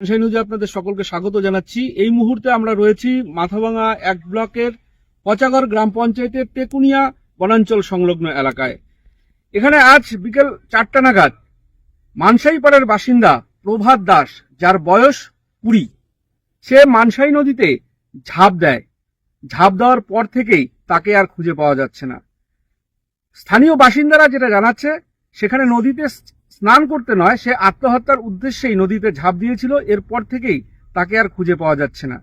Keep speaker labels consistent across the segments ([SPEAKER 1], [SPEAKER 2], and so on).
[SPEAKER 1] নিউজে আপনাদের সকলকে স্বাগত জানাচ্ছি। এই মুহূর্তে আমরা রয়েছি মাথাভাঙা এক ব্লকের পচাগড় গ্রাম পঞ্চায়েতের টেকুনিয়া বনাঞ্চল সংলগ্ন এলাকায়। এখানে আজ বিকেল চারটা নাগাদ মানসাইপাড়ার বাসিন্দা প্রভাত দাস, যার বয়স কুড়ি, সে মানসাই নদীতে ঝাঁপ দেয়। ঝাঁপ দেওয়ার পর থেকেই তাকে আর খুঁজে পাওয়া যাচ্ছে না। স্থানীয় বাসিন্দারা যেটা জানাচ্ছে, সেখানে নদীতে স্নান করতে নয় সে আত্মহত্যার উদ্দেশ্যেই নদীতে ঝাঁপ দিয়েছিল এরপর থেকেই তাকে আর খুঁজে পাওয়া যাচ্ছে না।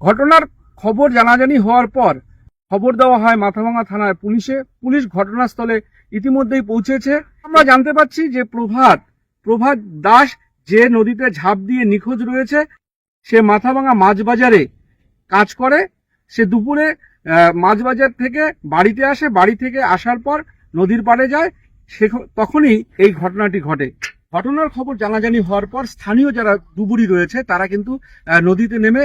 [SPEAKER 1] ঘটনার খবর জানাজানি হওয়ার পর খবর দেওয়া হয় মাথাভাঙা থানায় পুলিশে। পুলিশ ঘটনাস্থলে ইতিমধ্যেই পৌঁছেছে। আমরা জানতে পারছি যে প্রভাত প্রভাত দাস যে নদীতে ঝাঁপ দিয়ে নিখোঁজ রয়েছে সে মাথাভাঙা মাছ বাজারে কাজ করে। সে দুপুরে আহ, মাছ বাজার থেকে বাড়িতে আসে। বাড়ি থেকে আসার পর নদীর পাড়ে যায়। সে তখনই এই ঘটনাটি ঘটে। ঘটনার খবর জানাজানি হওয়ার পর স্থানীয় যারা ডুবুরি রয়েছে, তারা কিন্তু নদীতে নেমে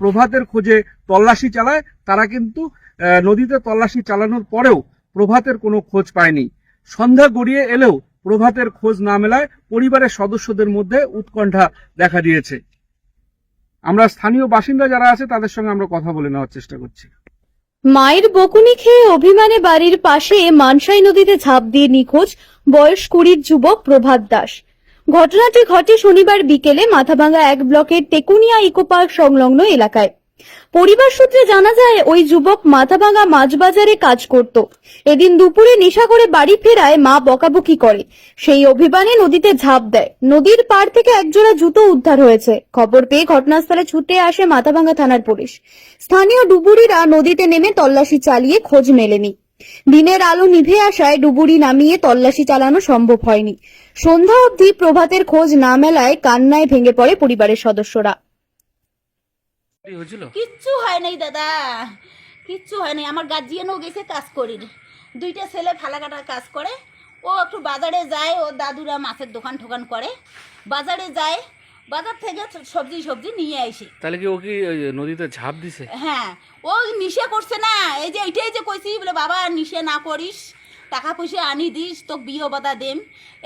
[SPEAKER 1] প্রভাতের খোঁজে তল্লাশি চালায়। তারা কিন্তু নদীতে তল্লাশি চালানোর পরেও প্রভাতের কোনো খোঁজ পায়নি। সন্ধ্যা গড়িয়ে এলেও প্রভাতের খোঁজ না মেলায় পরিবারের সদস্যদের মধ্যে উৎকণ্ঠা দেখা দিয়েছে। আমরা স্থানীয় বাসিন্দা যারা আছে, তাদের সঙ্গে আমরা কথা বলে নেওয়ার চেষ্টা করছি।
[SPEAKER 2] মায়ের বকুনি খেয়ে অভিমানে বাড়ির পাশে মানসাই নদীতে ঝাঁপ দিয়ে নিখোঁজ বয়স কুড়ির যুবক প্রভাত দাস। ঘটনাটি ঘটে শনিবার বিকেলে মাথাভাঙ্গা এক ব্লকের টেকুনিয়া ইকোপার্ক সংলগ্ন এলাকায়। পরিবার সূত্রে জানা যায়, ওই যুবক মাথাভাঙ্গা মাছ বাজারে কাজ করত। এদিন দুপুরে নেশা করে বাড়ি ফেরায় মা বকাবকি করে। সেই অভিমানে নদীতে ঝাঁপ দেয়। নদীর পাড় থেকে একজোড়া জুতো উদ্ধার হয়েছে। খবর পেয়ে ঘটনাস্থলে ছুটে আসে মাথাভাঙ্গা থানার পুলিশ। স্থানীয় ডুবুরিরা নদীতে নেমে তল্লাশি চালিয়ে খোঁজ মেলেনি। দিনের আলো নিভে আসায় ডুবুরি নামিয়ে তল্লাশি চালানো সম্ভব হয়নি। সন্ধ্যা অবধি প্রভাতের খোঁজ না মেলায় কান্নায় ভেঙে পড়ে পরিবারের সদস্যরা।
[SPEAKER 1] হয়েছিল?
[SPEAKER 3] কিচ্ছু হয় নাই দাদা। কিচ্ছু হয় নাই। আমার গার্জিয়ানও গেছে কাজ করি দুইটা ছেলে ফালাকাটা কাজ করে। ও একটু বাজারে যায় ও দাদুরা মাছের দোকান ঠোকান করে। বাজারে যায় বাজার থেকে সবজি সবজি নিয়ে আসে।
[SPEAKER 1] তাহলে কি ও কি নদীতে ঝাঁপ দিছে?
[SPEAKER 3] হ্যাঁ ও নিশে করছে না। এই যে এইটাই যে কইছি বলে বাবা নিশে না করিস টাকা পয়সা আনি দিস তো বিয়ে বাদা দেম।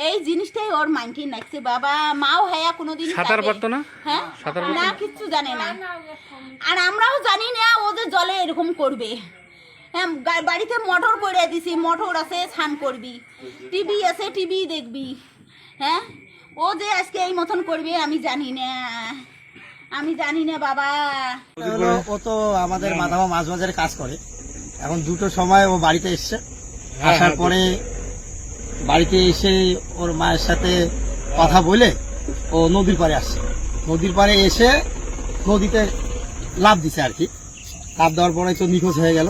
[SPEAKER 3] এই জিনিসটাই ওর মাইন্ডে নাকছে বাবা। মাও হ্যাঁ কোনোদিন
[SPEAKER 1] সাঁতার পারতো না?
[SPEAKER 3] হ্যাঁ?
[SPEAKER 1] সাঁতার
[SPEAKER 3] না কিচ্ছু জানে না। আর আমরাও জানি না ও যে জলে এরকম করবে। হ্যাঁ বাড়িতে মোটর করে দিছি মোটর আছে স্নান করবি। টিভি আছে টিভি দেখবি। হ্যাঁ? ও যে আজকে এই মতন করবে আমি জানি না। আমি জানি না বাবা।
[SPEAKER 4] ও তো আমাদের মাথামা মাছ বাজারে কাজ করে। এখন দুটো সময় ও বাড়িতে এসছে। আসার পরে বাড়িতে এসে ওর মায়ের সাথে কথা বলে ও নদীর পাড়ে আসছে। নদীর পাড়ে এসে নদীতে লাভ দিছে আর কি। লাভ দেওয়ার পরে তো নিখোঁজ হয়ে গেল।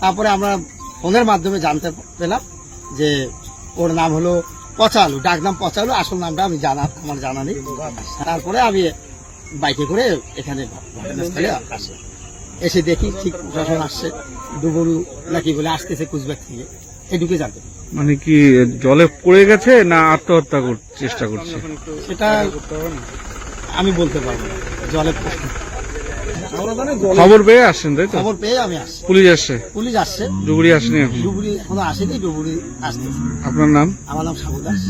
[SPEAKER 4] তারপরে আমরা ফোনের মাধ্যমে জানতে পেলাম যে ওর নাম হলো পচালু ডাক নাম পচালু আসল নামটা আমি জানা আমার জানা নেই। তারপরে আমি বাইকে করে এখানে ঘটনাস্থলে আসে। এসে দেখি ঠিক প্রশাসন আসছে। ডুবুরু নাকি বলে আসতেছে কুচবিহার থেকে। এটুকু জানতে
[SPEAKER 1] মানে কি জলে পড়ে গেছে না আত্মহত্যা কর- চেষ্টা করছে?
[SPEAKER 4] সেটা আমি বলতে পারব না জলে
[SPEAKER 1] খবর পেয়ে আসছেন তাই তো?
[SPEAKER 4] খবর পেয়ে আমি আসছি।
[SPEAKER 1] পুলিশ আসছে?
[SPEAKER 4] পুলিশ আসছে।
[SPEAKER 1] ডুবুরি আসেনি এখন?
[SPEAKER 4] ডুবুরি এখন আসেনি ডুবুরি আসছে।
[SPEAKER 1] আপনার নাম?
[SPEAKER 4] আমার নাম সাবু দাস।